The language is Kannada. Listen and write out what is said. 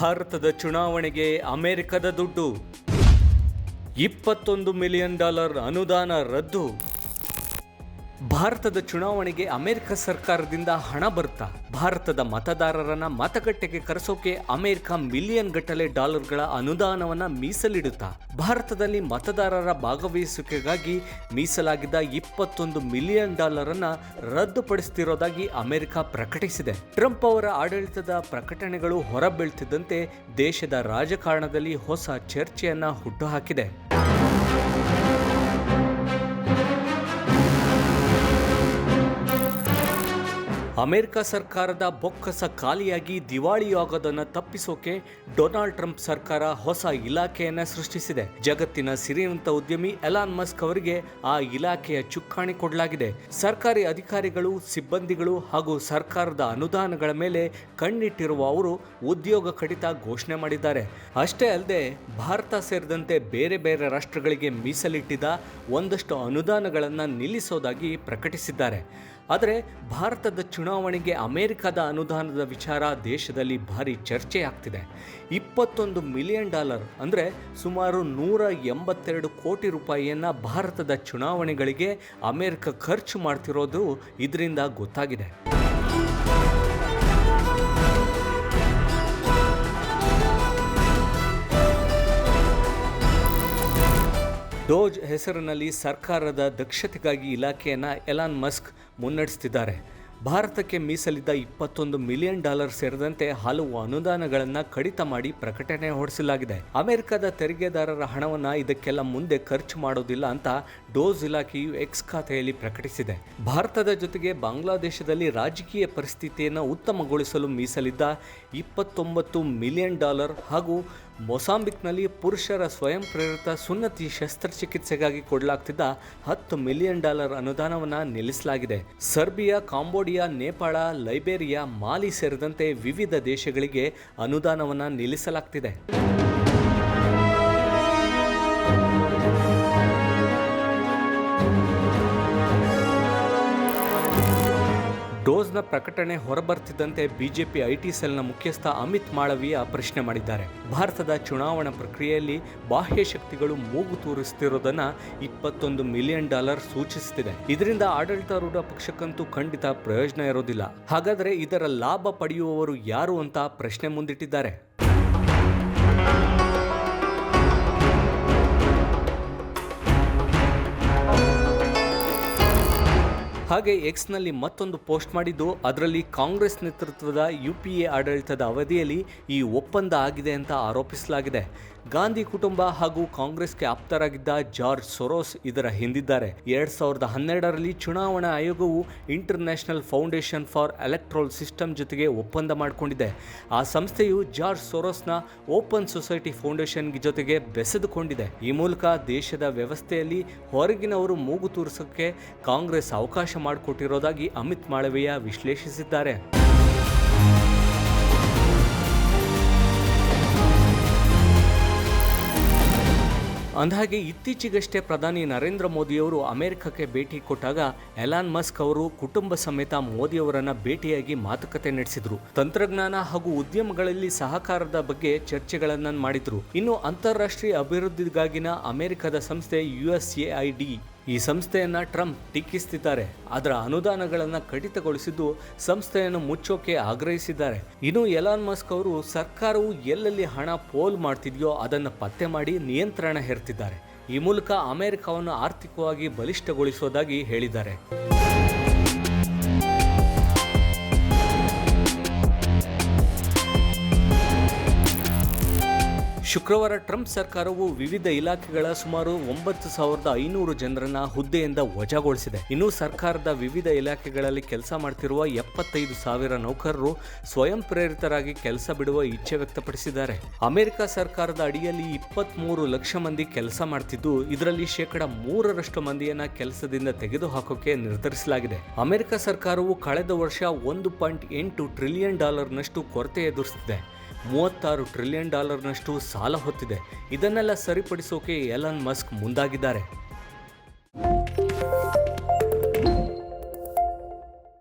ಭಾರತದ ಚುನಾವಣೆಗೆ ಅಮೆರಿಕದ ದುಡ್ಡು. ಇಪ್ಪತ್ತೊಂದು ಮಿಲಿಯನ್ ಡಾಲರ್ ಅನುದಾನ ರದ್ದು. ಭಾರತದ ಚುನಾವಣೆಗೆ ಅಮೆರಿಕ ಸರ್ಕಾರದಿಂದ ಹಣ ಬರ್ತಾ. ಭಾರತದ ಮತದಾರರನ್ನ ಮತಗಟ್ಟೆಗೆ ಕರೆಸೋಕೆ ಅಮೆರಿಕ ಮಿಲಿಯನ್ ಗಟ್ಟಲೆ ಡಾಲರ್ಗಳ ಅನುದಾನವನ್ನ ಮೀಸಲಿಡುತ್ತಾ. ಭಾರತದಲ್ಲಿ ಮತದಾರರ ಭಾಗವಹಿಸುವಿಕೆಗಾಗಿ ಮೀಸಲಾಗಿದ್ದ ಇಪ್ಪತ್ತೊಂದು ಮಿಲಿಯನ್ ಡಾಲರ್ ಅನ್ನ ರದ್ದುಪಡಿಸುತ್ತಿರೋದಾಗಿ ಅಮೆರಿಕ ಪ್ರಕಟಿಸಿದೆ. ಟ್ರಂಪ್ ಅವರ ಆಡಳಿತದ ಪ್ರಕಟಣೆಗಳು ಹೊರಬೀಳ್ತಿದ್ದಂತೆ ದೇಶದ ರಾಜಕಾರಣದಲ್ಲಿ ಹೊಸ ಚರ್ಚೆಯನ್ನ ಹುಟ್ಟುಹಾಕಿದೆ ಅಮೆರಿಕ ಸರ್ಕಾರದ ಬೊಕ್ಕಸ ಖಾಲಿಯಾಗಿ ದಿವಾಳಿಯಾಗೋದನ್ನು ತಪ್ಪಿಸೋಕೆ ಡೊನಾಲ್ಡ್ ಟ್ರಂಪ್ ಸರ್ಕಾರ ಹೊಸ ಇಲಾಖೆಯನ್ನು ಸೃಷ್ಟಿಸಿದೆ. ಜಗತ್ತಿನ ಸಿರಿವಂತ ಉದ್ಯಮಿ ಎಲಾನ್ ಮಸ್ಕ್ ಅವರಿಗೆ ಆ ಇಲಾಖೆಯ ಚುಕ್ಕಾಣಿ ಕೊಡಲಾಗಿದೆ. ಸರ್ಕಾರಿ ಅಧಿಕಾರಿಗಳು, ಸಿಬ್ಬಂದಿಗಳು ಹಾಗೂ ಸರ್ಕಾರದ ಅನುದಾನಗಳ ಮೇಲೆ ಕಣ್ಣಿಟ್ಟಿರುವ ಅವರು ಉದ್ಯೋಗ ಕಡಿತ ಘೋಷಣೆ ಮಾಡಿದ್ದಾರೆ. ಅಷ್ಟೇ ಅಲ್ಲದೆ, ಭಾರತ ಸೇರಿದಂತೆ ಬೇರೆ ಬೇರೆ ರಾಷ್ಟ್ರಗಳಿಗೆ ಮೀಸಲಿಟ್ಟಿದ್ದ ಒಂದಷ್ಟು ಅನುದಾನಗಳನ್ನು ನಿಲ್ಲಿಸೋದಾಗಿ ಪ್ರಕಟಿಸಿದ್ದಾರೆ. ಆದರೆ ಭಾರತದ ಚುನಾವಣೆಗೆ ಅಮೆರಿಕದ ಅನುದಾನದ ವಿಚಾರ ದೇಶದಲ್ಲಿ ಭಾರಿ ಚರ್ಚೆ ಆಗ್ತಿದೆ. ಇಪ್ಪತ್ತೊಂದು ಮಿಲಿಯನ್ ಡಾಲರ್ ಅಂದರೆ ಸುಮಾರು ನೂರ ಎಂಬತ್ತೆರಡು ಕೋಟಿ ರೂಪಾಯಿಯನ್ನು ಭಾರತದ ಚುನಾವಣೆಗಳಿಗೆ ಅಮೆರಿಕ ಖರ್ಚು ಮಾಡ್ತಿರೋದು ಇದರಿಂದ ಗೊತ್ತಾಗಿದೆ. ಡೋಜ್ ಹೆಸರಿನಲ್ಲಿ ಸರ್ಕಾರದ ದಕ್ಷತೆಗಾಗಿ ಇಲಾಖೆಯನ್ನು ಎಲಾನ್ ಮಸ್ಕ್ ಮುನ್ನಡೆಸ್ತಿದ್ದಾರೆ. ಭಾರತಕ್ಕೆ ಮೀಸಲಿದ್ದ ಇಪ್ಪತ್ತೊಂದು ಮಿಲಿಯನ್ ಡಾಲರ್ ಸೇರಿದಂತೆ ಹಲವು ಅನುದಾನಗಳನ್ನು ಕಡಿತ ಮಾಡಿ ಪ್ರಕಟಣೆ ಹೊರಡಿಸಲಾಗಿದೆ ಅಮೆರಿಕದ ತೆರಿಗೆದಾರರ ಹಣವನ್ನು ಇದಕ್ಕೆಲ್ಲ ಮುಂದೆ ಖರ್ಚು ಮಾಡೋದಿಲ್ಲ ಅಂತ ಡೋಸ್ ಇಲಾಖೆಯು ಎಕ್ಸ್ ಖಾತೆಯಲ್ಲಿ ಪ್ರಕಟಿಸಿದೆ. ಭಾರತದ ಜೊತೆಗೆ ಬಾಂಗ್ಲಾದೇಶದಲ್ಲಿ ರಾಜಕೀಯ ಪರಿಸ್ಥಿತಿಯನ್ನು ಉತ್ತಮಗೊಳಿಸಲು ಮೀಸಲಿದ್ದ ಇಪ್ಪತ್ತೊಂಬತ್ತು ಮಿಲಿಯನ್ ಡಾಲರ್ ಹಾಗೂ ಮೊಸಾಂಬಿಕ್ನಲ್ಲಿ ಪುರುಷರ ಸ್ವಯಂ ಪ್ರೇರಿತ ಸುನ್ನತಿ ಶಸ್ತ್ರಚಿಕಿತ್ಸೆಗಾಗಿ ಕೊಡಲಾಗ್ತಿದ್ದ ಹತ್ತು ಮಿಲಿಯನ್ ಡಾಲರ್ ಅನುದಾನವನ್ನು ನಿಲ್ಲಿಸಲಾಗಿದೆ. Serbia, Cambodia, Nepal, Liberia, Mali ಸೇರಿದಂತೆ ವಿವಿಧ ದೇಶಗಳಿಗೆ ಅನುದಾನವನ್ನು ನಿಲ್ಲಿಸಲಾಗ್ತಿದೆ. ಪ್ರಕಟಣೆ ಹೊರಬರ್ತಿದ್ದಂತೆ ಬಿಜೆಪಿ ಐಟಿ ಸೆಲ್ನ ಮುಖ್ಯಸ್ಥ ಅಮಿತ್ ಮಾಳವೀಯ ಪ್ರಶ್ನೆ ಮಾಡಿದ್ದಾರೆ. ಭಾರತದ ಚುನಾವಣಾ ಪ್ರಕ್ರಿಯೆಯಲ್ಲಿ ಬಾಹ್ಯ ಶಕ್ತಿಗಳು ಮೂಗು ತೋರಿಸುತ್ತಿರುವುದನ್ನು ಇಪ್ಪತ್ತೊಂದು ಮಿಲಿಯನ್ ಡಾಲರ್ ಸೂಚಿಸುತ್ತಿದೆ ಇದರಿಂದ ಆಡಳಿತಾರೂಢ ಪಕ್ಷಕ್ಕಂತೂ ಖಂಡಿತ ಪ್ರಯೋಜನ ಇರೋದಿಲ್ಲ. ಹಾಗಾದರೆ ಇದರ ಲಾಭ ಪಡೆಯುವವರು ಯಾರು ಅಂತ ಪ್ರಶ್ನೆ ಮುಂದಿಟ್ಟಿದ್ದಾರೆ. ಹಾಗೆ ಎಕ್ಸ್ನಲ್ಲಿ ಮತ್ತೊಂದು ಪೋಸ್ಟ್ ಮಾಡಿದ್ದು, ಅದರಲ್ಲಿ ಕಾಂಗ್ರೆಸ್ ನೇತೃತ್ವದ ಯು ಪಿ ಎ ಆಡಳಿತದ ಅವಧಿಯಲ್ಲಿ ಈ ಒಪ್ಪಂದ ಆಗಿದೆ ಅಂತ ಆರೋಪಿಸಲಾಗಿದೆ. ಗಾಂಧಿ ಕುಟುಂಬ ಹಾಗೂ ಕಾಂಗ್ರೆಸ್ಗೆ ಆಪ್ತರಾಗಿದ್ದ ಜಾರ್ಜ್ ಸೊರೋಸ್ ಇದರ ಹಿಂದಿದ್ದಾರೆ. ಎರಡ್ ಸಾವಿರದ ಹನ್ನೆರಡರಲ್ಲಿ ಚುನಾವಣಾ ಆಯೋಗವು international foundation for electoral system ಜೊತೆಗೆ ಒಪ್ಪಂದ ಮಾಡಿಕೊಂಡಿದೆ. ಆ ಸಂಸ್ಥೆಯು ಜಾರ್ಜ್ ಸೊರೋಸ್ನ ಓಪನ್ ಸೊಸೈಟಿ ಫೌಂಡೇಶನ್ ಜೊತೆಗೆ ಬೆಸೆದುಕೊಂಡಿದೆ. ಈ ಮೂಲಕ ದೇಶದ ವ್ಯವಸ್ಥೆಯಲ್ಲಿ ಹೊರಗಿನವರು ಮೂಗು ತೂರಿಸೋಕ್ಕೆ ಕಾಂಗ್ರೆಸ್ ಅವಕಾಶ ಮಾಡಿಕೊಟ್ಟಿರೋದಾಗಿ ಅಮಿತ್ ಮಾಳವೀಯ ವಿಶ್ಲೇಷಿಸಿದ್ದಾರೆ. ಅಂದಹಾಗೆ ಇತ್ತೀಚೆಗಷ್ಟೇ ಪ್ರಧಾನಿ ನರೇಂದ್ರ ಮೋದಿಯವರು ಅಮೆರಿಕಕ್ಕೆ ಭೇಟಿ ಕೊಟ್ಟಾಗ ಎಲಾನ್ ಮಸ್ಕ್ ಅವರು ಕುಟುಂಬ ಸಮೇತ ಮೋದಿಯವರನ್ನ ಭೇಟಿಯಾಗಿ ಮಾತುಕತೆ ನಡೆಸಿದ್ರು. ತಂತ್ರಜ್ಞಾನ ಹಾಗೂ ಉದ್ಯಮಗಳಲ್ಲಿ ಸಹಕಾರದ ಬಗ್ಗೆ ಚರ್ಚೆಗಳನ್ನು ಮಾಡಿದ್ರು. ಇನ್ನು ಅಂತಾರಾಷ್ಟ್ರೀಯ ಅಭಿವೃದ್ಧಿಗಾಗಿನ ಅಮೆರಿಕದ ಸಂಸ್ಥೆ ಯುಎಸ್ಎಐಡಿ ಈ ಸಂಸ್ಥೆಯನ್ನು ಟ್ರಂಪ್ ಟೀಕಿಸ್ತಿದ್ದಾರೆ. ಅದರ ಅನುದಾನಗಳನ್ನು ಕಡಿತಗೊಳಿಸಿದ್ದು ಸಂಸ್ಥೆಯನ್ನು ಮುಚ್ಚೋಕೆ ಆಗ್ರಹಿಸಿದ್ದಾರೆ. ಇನ್ನು ಎಲಾನ್ ಮಸ್ಕ್ ಅವರು ಸರ್ಕಾರವು ಎಲ್ಲೆಲ್ಲಿ ಹಣ ಪೋಲ್ ಮಾಡ್ತಿದೆಯೋ ಅದನ್ನು ಪತ್ತೆ ಮಾಡಿ ನಿಯಂತ್ರಣ ಹೇರ್ತಿದ್ದಾರೆ. ಈ ಮೂಲಕ ಅಮೆರಿಕವನ್ನು ಆರ್ಥಿಕವಾಗಿ ಬಲಿಷ್ಠಗೊಳಿಸೋದಾಗಿ ಹೇಳಿದ್ದಾರೆ. ಶುಕ್ರವಾರ ಟ್ರಂಪ್ ಸರ್ಕಾರವು ವಿವಿಧ ಇಲಾಖೆಗಳ ಸುಮಾರು ಒಂಬತ್ತು ಸಾವಿರದ ಐನೂರು ಜನರನ್ನ ಹುದ್ದೆಯಿಂದ ವಜಾಗೊಳಿಸಿದೆ. ಇನ್ನು ಸರ್ಕಾರದ ವಿವಿಧ ಇಲಾಖೆಗಳಲ್ಲಿ ಕೆಲಸ ಮಾಡ್ತಿರುವ ಎಪ್ಪತ್ತೈದು ಸಾವಿರ ನೌಕರರು ಸ್ವಯಂ ಪ್ರೇರಿತರಾಗಿ ಕೆಲಸ ಬಿಡುವ ಇಚ್ಛೆ ವ್ಯಕ್ತಪಡಿಸಿದ್ದಾರೆ. ಅಮೆರಿಕ ಸರ್ಕಾರದ ಅಡಿಯಲ್ಲಿ ಇಪ್ಪತ್ಮೂರು ಲಕ್ಷ ಮಂದಿ ಕೆಲಸ ಮಾಡ್ತಿದ್ದು, ಇದರಲ್ಲಿ ಶೇಕಡ ಮೂರರಷ್ಟು ಮಂದಿಯನ್ನ ಕೆಲಸದಿಂದ ತೆಗೆದುಹಾಕೋಕೆ ನಿರ್ಧರಿಸಲಾಗಿದೆ. ಅಮೆರಿಕ ಸರ್ಕಾರವು ಕಳೆದ ವರ್ಷ ಒಂದು ಪಾಯಿಂಟ್ ಎಂಟು ಟ್ರಿಲಿಯನ್ ಡಾಲರ್ನಷ್ಟು ಕೊರತೆ ಎದುರಿಸಿದೆ. ಮೂವತ್ತಾರು ಟ್ರಿಲಿಯನ್ ಡಾಲರ್ನಷ್ಟು ಸಾಲ ಹೊತ್ತಿದೆ. ಇದನ್ನೆಲ್ಲ ಸರಿಪಡಿಸೋಕೆ ಎಲನ್ ಮಸ್ಕ್ ಮುಂದಾಗಿದ್ದಾರೆ.